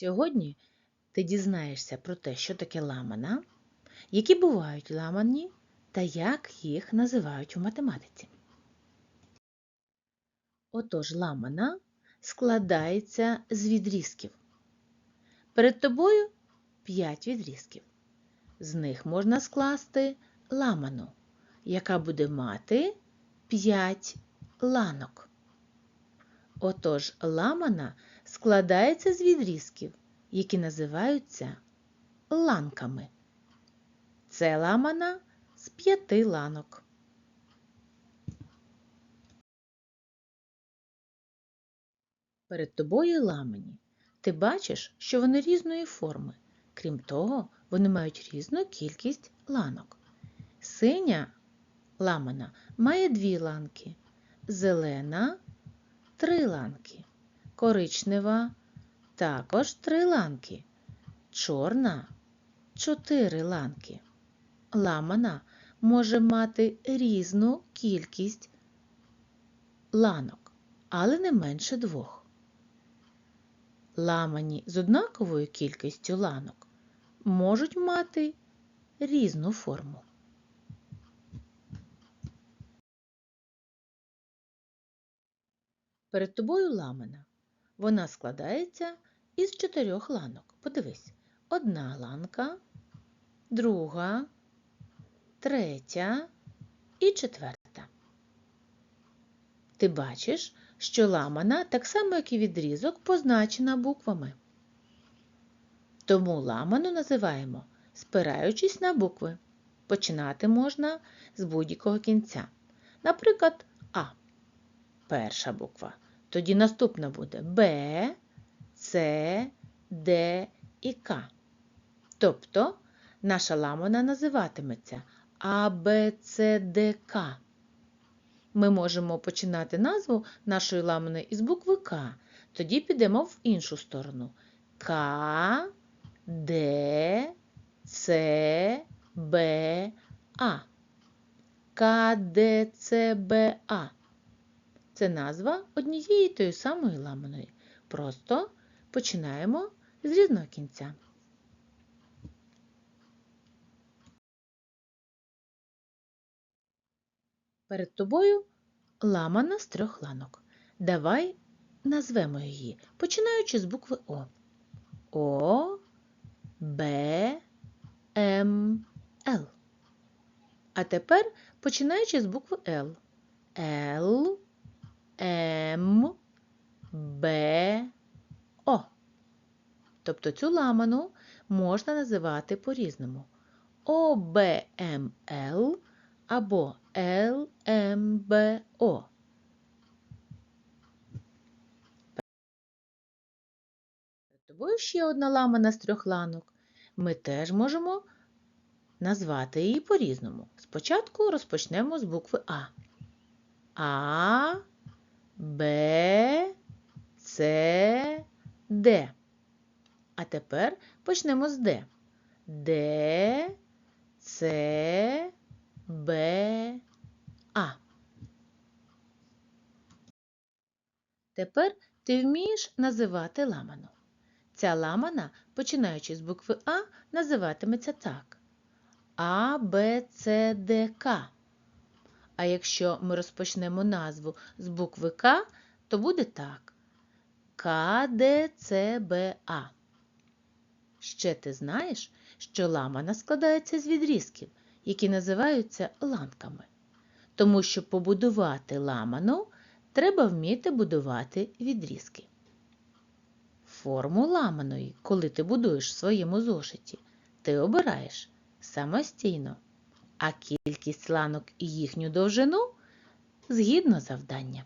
Сьогодні ти дізнаєшся про те, що таке ламана, які бувають ламані та як їх називають у математиці. Отож, ламана складається з відрізків. Перед тобою 5 відрізків. З них можна скласти ламану, яка буде мати 5 ланок. Отож, ламана складається з відрізків, які називаються ланками. Це ламана з п'яти ланок. Перед тобою ламані. Ти бачиш, що вони різної форми. Крім того, вони мають різну кількість ланок. Синя ламана має дві ланки, зелена три ланки, коричнева також три ланки, чорна чотири ланки. Ламана може мати різну кількість ланок, але не менше двох. Ламані з однаковою кількістю ланок можуть мати різну форму. Перед тобою ламана. Вона складається із чотирьох ланок. Подивись, одна ланка, друга, третя і четверта. Ти бачиш, що ламана, так само як і відрізок, позначена буквами. Тому ламану називаємо, спираючись на букви. Починати можна з будь-якого кінця. Наприклад, А. Перша буква. Тоді наступна буде Б, С, Д і К. Тобто наша ламана називатиметься А, Б, С, Д, К. Ми можемо починати назву нашої ламани із букви К. Тоді підемо в іншу сторону. К, Д, С, Б, А. К, Д, С, Б, А. Це назва однієї тої самої ламаної. Просто починаємо з різного кінця. Перед тобою ламана з трьох ланок. Давай назвемо її, починаючи з букви О. О, Б, М, Л. А тепер починаючи з букви Л. Л, М, Б, О. Тобто цю ламану можна називати по-різному. ОБМЛ або ЛМБО. Тобою ще одна ламана з трьох ланок. Ми теж можемо назвати її по-різному. Спочатку розпочнемо з букви А. А, Б, С, Д. А тепер почнемо з Д. Д, С, Б, А. Тепер ти вмієш називати ламану. Ця ламана, починаючи з букви А, називатиметься так. А, Б, С, Д, К. А якщо ми розпочнемо назву з букви К, то буде так. К, Д, С, Б, А. Ще ти знаєш, що ламана складається з відрізків, які називаються ланками. Тому, щоб побудувати ламану, треба вміти будувати відрізки. Форму ламаної, коли ти будуєш в своєму зошиті, ти обираєш самостійно, а кількість ланок і їхню довжину згідно завдання.